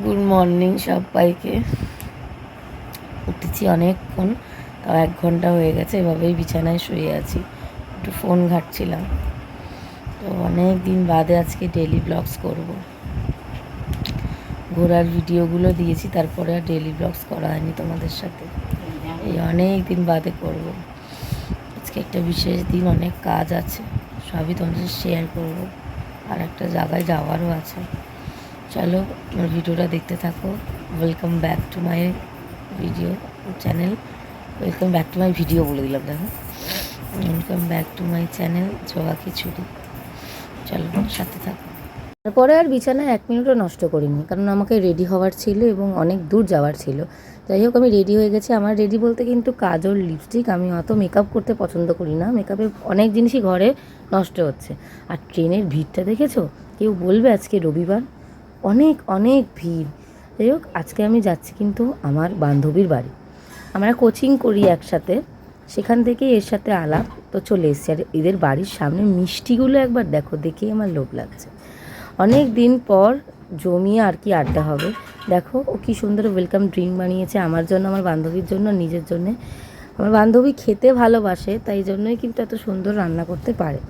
Good morning সবাইকে। উঠেছি অনেকক্ষণ, তাও এক ঘণ্টা হয়ে গেছে, এভাবেই বিছানায় শুয়ে আছি। একটু ফোন ঘাটছিলাম। তো অনেক দিন বাদে আজকে ডেলি ব্লগস করব। ঘোরার ভিডিওগুলো দিয়েছি, তারপরে আর ডেলি ব্লগস করা হয়নি তোমাদের সাথে। এই অনেক দিন বাদে করব। আজকে একটা বিশেষ দিন, অনেক কাজ আছে, সবই তোমাদের শেয়ার করব। আর একটা জায়গায় যাওয়ারও আছে। চলো আমার ভিডিওটা দেখতে থাকো। Welcome back to my video channel welcome back to my video বলে দিলাম, দেখো। Welcome back to my channel Zoya khichuri চলো, সাথে থাকো। তারপরে আর বিছানায় এক মিনিটও নষ্ট করিনি, কারণ আমাকে রেডি হওয়ার ছিল এবং অনেক দূর যাওয়ার ছিল। যাই হোক, আমি রেডি হয়ে গেছি। আমার রেডি বলতে কিন্তু কাজল লিপস্টিক আমি অত মেকআপ করতে পছন্দ করি না। মেকআপের অনেক জিনিসই ঘরে নষ্ট হচ্ছে। আর ট্রেনের ভিড়টা দেখেছ? কেউ বলবে আজকে রবিবার? অনেক অনেক ভিড়। যাই হোক, আজকে আমি যাচ্ছি কিন্তু আমার বান্ধবীর বাড়ি। আমরা কোচিং করি একসাথে, সেখান থেকে এর সাথে আলাপ তো চলে এসছি। আর এদের বাড়ির সামনে মিষ্টিগুলো একবার দেখো, দেখেই আমার লোভ লাগছে। অনেক দিন পর জমিয়ে আর কি আড্ডা হবে। দেখো, ও কী সুন্দর ওয়েলকাম ড্রিঙ্ক বানিয়েছে আমার জন্য, আমার বান্ধবীর জন্য, নিজের জন্য। আমার বান্ধবী খেতে ভালোবাসে, তাই জন্যই কিন্তু এত সুন্দর রান্না করতে পারে।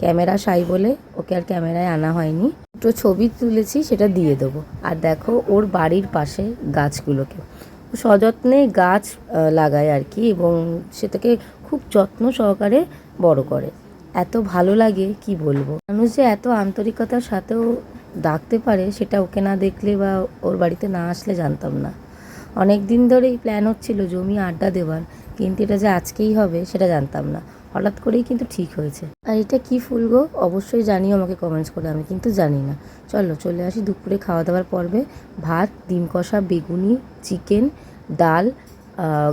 ক্যামেরা সাই বলে ওকে আর ক্যামেরায় আনা হয়নি। দুটো ছবি তুলেছি, সেটা দিয়ে দেবো। আর দেখো, ওর বাড়ির পাশে গাছগুলোকে। সযত্নে গাছ লাগায় আর কি এবং সেটাকে খুব যত্ন সহকারে বড় করে। এত ভালো লাগে, কি বলব? মানুষ যে এত আন্তরিকতার সাথেও ডাকতে পারে, সেটা ওকে না দেখলে বা ওর বাড়িতে না আসলে জানতাম না। অনেক দিন ধরেই প্ল্যান হচ্ছিল জমি আড্ডা দেওয়ার, কিন্তু এটা যে আজকেই হবে, সেটা জানতাম না। হঠাৎ করেই কিন্তু ঠিক হয়েছে। আর এটা কি ফুল গো? অবশ্যই জানিও আমাকে কমেন্টস করে, আমি কিন্তু জানি না। চলো, চলে আসি দুপুরে খাওয়া দাওয়ার পর্বে। ভাত, ডিম কষা, বেগুনি, চিকেন, ডাল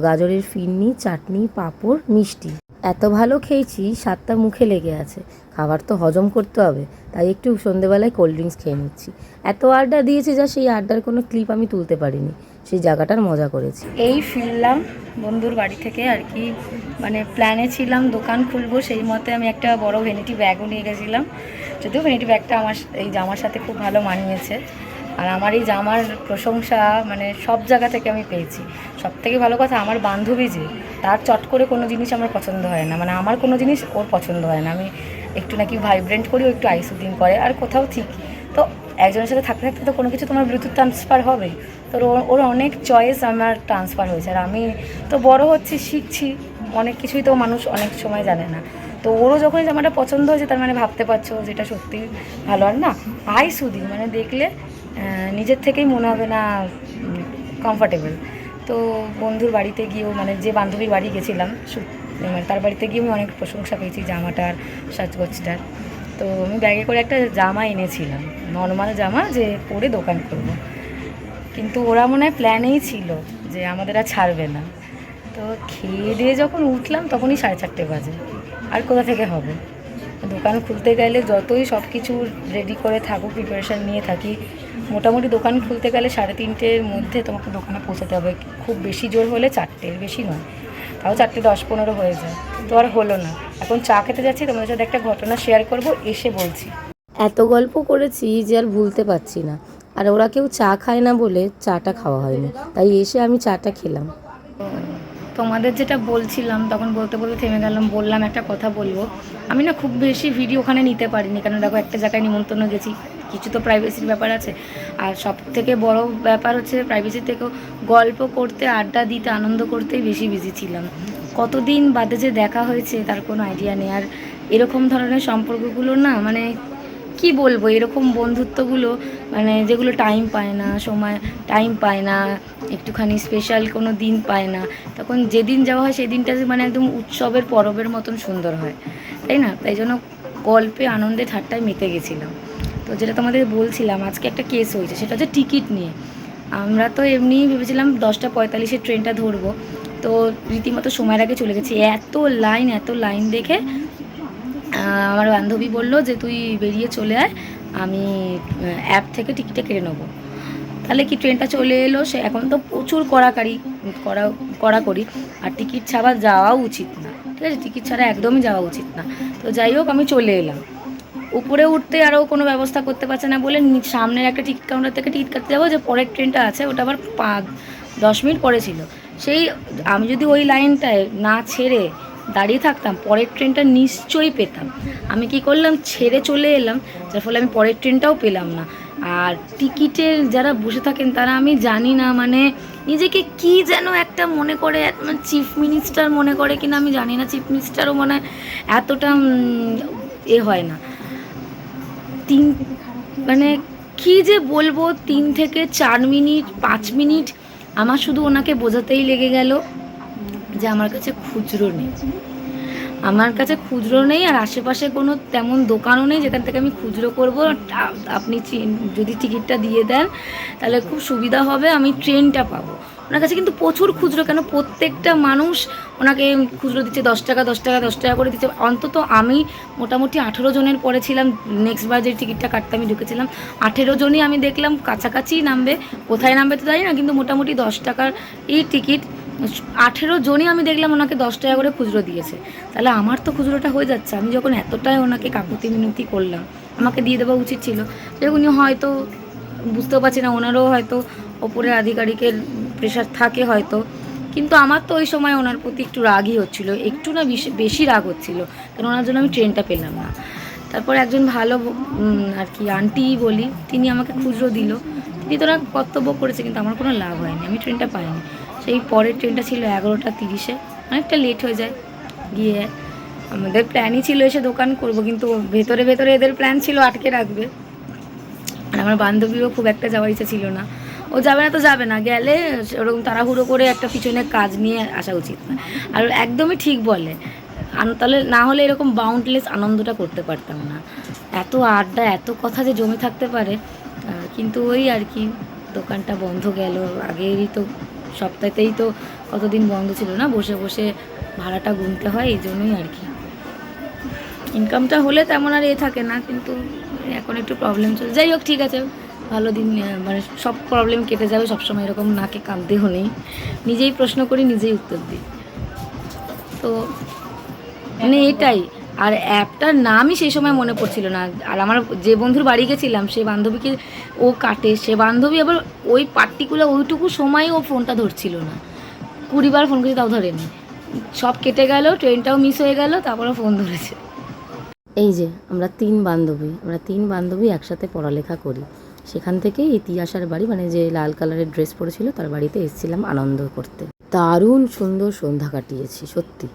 গাজরের ফিরনি, চাটনি, পাঁপড়, মিষ্টি। এত ভালো খেয়েছি সাতটা মুখে লেগে আছে। খাবার তো হজম করতে হবে, তাই একটু সন্ধেবেলায় কোল্ড ড্রিঙ্কস খেয়ে নিচ্ছি। এত আড্ডা দিয়েছে যা সেই আড্ডার কোনো ক্লিপ আমি তুলতে পারিনি। সেই জায়গাটার মজা করেছি। এই ফিরলাম বন্ধুর বাড়ি থেকে আর কি। মানে প্ল্যানে ছিলাম, দোকান খুলবো, সেই মতে আমি একটা বড় ভ্যানিটি ব্যাগও নিয়ে গেছিলাম। যদিও ভ্যানিটি ব্যাগটা আমার এই জামার সাথে খুব ভালো মানিয়েছে। আর আমার এই জামার প্রশংসা মানে সব জায়গা থেকে আমি পেয়েছি। সব থেকে ভালো কথা আমার বান্ধবী যে, তার চট করে কোনো জিনিস আমার পছন্দ হয় না। মানে আমার কোনো জিনিস ওর পছন্দ হয় না। আমি একটু নাকি ভাইব্রেন্ট করি, ও একটু আইসুদিন করে, আর কোথাও ঠিক তো একজনের সাথে থাকতে থাকতে তো কোনো কিছু তোমার ব্লুটুথ ট্রান্সফার হবেই তো ওর অনেক চয়েস আমার ট্রান্সফার হয়েছে। আর আমি তো বড় হচ্ছি, শিখছি, অনেক কিছুই তো মানুষ অনেক সময় জানে না। তো ওরও যখন জামাটা পছন্দ হয়েছে, তার মানে ভাবতে পারছ যেটা সত্যি ভালো। আর না আই সুদি মানে দেখলে নিজের থেকেই মনে হবে না কমফর্টেবল তো বন্ধুর বাড়িতে গিয়েও মানে যে বান্ধবীর বাড়ি গেছিলাম মানে তার বাড়িতে গিয়ে আমি অনেক প্রশংসা পেয়েছি জামাটার, সাজগোজটার। তো আমি ব্যাগে করে একটা জামা এনেছিলাম, নর্মাল জামা যে পরে দোকান করব। কিন্তু ওরা মনে হয় প্ল্যানেই ছিল যে আমাদের আর ছাড়বে না। তো খেয়ে দিয়ে যখন উঠলাম তখনই সাড়ে চারটে বাজে। আর কোথা থেকে হবে? দোকান খুলতে গেলে যতই সব কিছু রেডি করে থাকো প্রিপারেশান নিয়ে থাকি, মোটামুটি দোকান খুলতে গেলে সাড়ে তিনটের মধ্যে তোমাকে দোকানে পৌঁছাতে হবে। খুব বেশি জোর হলে চারটের, বেশি নয়। তাও চারটে দশ পনেরো হয়ে যায়। তো আর হলো না। এখন চা খেতে যাচ্ছি, তোমাদের সাথে একটা ঘটনা শেয়ার করব, এসে বলছি। এত গল্প করেছি যে আর ভুলতে পারছি না। আর ওরা কেউ চা খায় না বলে চাটা খাওয়া হয়নি। তাই এসে আমি চাটা খেলাম। তোমাদের যেটা বলছিলাম, তখন বলতে বলতে থেমে গেলাম, বললাম একটা কথা বলব। আমি না খুব বেশি ভিডিও ওখানে নিতে পারিনি, কারণ দেখো একটা জায়গায় নিমন্ত্রণ গেছি, কিছু তো প্রাইভেসির ব্যাপার আছে। আর সব থেকে বড় ব্যাপার হচ্ছে প্রাইভেসি থেকেও গল্প করতে, আড্ডা দিতে, আনন্দ করতেই বেশি বিজি ছিলাম। কতদিন বাদে যে দেখা হয়েছে, তার কোনো আইডিয়া নেই। আর এরকম ধরনের সম্পর্কগুলো না মানে কি বলব? এরকম বন্ধুত্বগুলো মানে যেগুলো টাইম পায় না, সময় টাইম পায় না, একটুখানি স্পেশাল কোনো দিন পায় না, তখন যেদিন যাওয়া হয় সেই দিনটা মানে একদম উৎসবের পরবের মতন সুন্দর হয়। তাই না? তাই জন্য গল্পে আনন্দে ঠাট্টায় মেতে গেছিলাম। তো যেটা তোমাদের বলছিলাম, আজকে একটা কেস হয়েছে, সেটা হচ্ছে টিকিট নিয়ে। আমরা তো এমনিই ভেবেছিলাম দশটা পঁয়তাল্লিশে ট্রেনটা ধরবো। তো রীতিমতো সময়ের আগে চলে গেছি। এত লাইন এত লাইন দেখে আমার বান্ধবী বলল যে, তুই বেরিয়ে চলে আয়, আমি অ্যাপ থেকে টিকিটটা কেটে নেব। তাহলে কি ট্রেনটা চলে এলো? সে এখন তো প্রচুর কড়াকাড়ি, কড়া কড়াকড়ি আর টিকিট ছাড়া যাওয়াও উচিত না। ঠিক আছে? টিকিট ছাড়া একদমই যাওয়া উচিত না। তো যাই হোক, আমি চলে এলাম। উপরে উঠতে আরও কোনো ব্যবস্থা করতে পারছে না বলে সামনের একটা টিকিট কাউন্টার থেকে টিকিট কাটতে যাব। যে পরের ট্রেনটা আছে, ওটা আবার পাঁচ, দশ মিনিট পরে ছিল। সেই, আমি যদি ওই লাইনটায় না ছেড়ে দাঁড়িয়ে থাকতাম, পরের ট্রেনটা নিশ্চয়ই পেতাম। আমি কি করলাম? ছেড়ে চলে এলাম, যার ফলে আমি পরের ট্রেনটাও পেলাম না। আর টিকিটের যারা বসে থাকেন, তারা আমি জানি না মানে নিজেকে কি যেন একটা মনে করে চিফ মিনিস্টার মনে করে কিনা, আমি জানি না। চিফ মিনিস্টারও মনে এতটা এ হয় না। তিন মানে কি যে বলব, তিন থেকে চার মিনিট, পাঁচ মিনিট, আমার শুধু ওনাকে বোঝাতেই লেগে গেল। যে আমার কাছে খুচরো নেই। আমার কাছে খুচরো নেই আর আশেপাশে কোনো তেমন দোকানও নেই যেখান থেকে আমি খুচরো করব। আপনি যদি টিকিটটা দিয়ে দেন, তাহলে খুব সুবিধা হবে, আমি ট্রেনটা পাবো। ওনার কাছে কিন্তু প্রচুর খুচরো, কেন প্রত্যেকটা মানুষ ওনাকে খুচরো দিচ্ছে, দশ টাকা দশ টাকা দশ টাকা করে দিচ্ছে। অন্তত আমি মোটামুটি আঠেরো জনের পরে ছিলাম নেক্সট বার যে টিকিটটা কাটতে আমি ঢুকেছিলাম, আঠেরো জনই আমি দেখলাম, কাছাকাছি নামবে, কোথায় নামবে তো জানি না, কিন্তু মোটামুটি দশ টাকার এই টিকিট আঠেরো জনই আমি দেখলাম ওনাকে দশ টাকা করে খুচরো দিয়েছে। তাহলে আমার তো খুচরোটা হয়ে যাচ্ছে, আমি যখন এতটাই ওনাকে কাকুতি মিনতি করলাম, আমাকে দিয়ে দেওয়া উচিত ছিল। যে উনি হয়তো বুঝতেও পারছি না, ওনারও হয়তো ওপরের আধিকারিকের প্রেশার থাকে হয়তো, কিন্তু আমার তো ওই সময় ওনার প্রতি একটু রাগই হচ্ছিল, একটু না বেশি- রাগ হচ্ছিল, কারণ ওনার জন্য আমি ট্রেনটা পেলাম না। তারপর একজন ভালো আর কি আন্টি বলি, তিনি আমাকে খুচরো দিল, তিনি তোরা কর্তব্য করেছে, কিন্তু আমার কোনো লাভ হয়নি, আমি ট্রেনটা পাইনি। সেই পরের ট্রেনটা ছিল এগারোটা তিরিশে। অনেকটা লেট হয়ে যায়। গিয়ে আমাদের প্ল্যানই ছিল এসে দোকান করব, কিন্তু ভেতরে ভেতরে এদের প্ল্যান ছিল আটকে রাখবে। আর আমার বান্ধবীরও খুব একটা যাওয়ার ইচ্ছা ছিল না। ও যাবে না তো যাবে না, গেলে ওরকম তাড়াহুড়ো করে একটা পিছনে কাজ নিয়ে আসা উচিত। না আর একদমই ঠিক বলে তাহলে না হলে এরকম বাউন্ডলেস আনন্দটা করতে পারতাম না। এত আড্ডা, এত কথা যে জমে থাকতে পারে। কিন্তু ওই আর কি, দোকানটা বন্ধ গেল, আগেরই তো সপ্তাহতেই তো কতদিন বন্ধ ছিল না বসে বসে ভাড়াটা গুনতে হয় এই জন্যই আর কি। ইনকামটা হলে তেমন আর এ থাকে না কিন্তু এখন একটু প্রবলেম চলছে। যাই হোক ঠিক আছে। ভালো দিন মানে সব প্রবলেম কেটে যাবে সবসময় এরকম নাকে কাঁদতেও নেই। নিজেই প্রশ্ন করি নিজেই উত্তর দিই। তো মানে এটাই। আর অ্যাপটার নামই সেই সময় মনে পড়ছিল না। আর আমার যে বন্ধুর বাড়ি গেছিলাম, সে বান্ধবীকে ও কাটে। সে বান্ধবী আবার ওই পার্টিকুলার ওইটুকু সময় ও ফোনটা ধরছিল না। কুড়িবার ফোন করেছে, তাও ধরেনি। সব কেটে গেল ট্রেনটাও মিস হয়ে গেল তারপরে ফোন ধরেছে। এই যে, আমরা তিন বান্ধবী, আমরা তিন বান্ধবী একসাথে পড়ালেখা করি। সেখান থেকে ইতিহাসের বাড়ি মানে যে লাল কালারের ড্রেস পরেছিল, তার বাড়িতে এসেছিলাম আনন্দ করতে। দারুণ সুন্দর সন্ধ্যা কাটিয়েছি, সত্যি।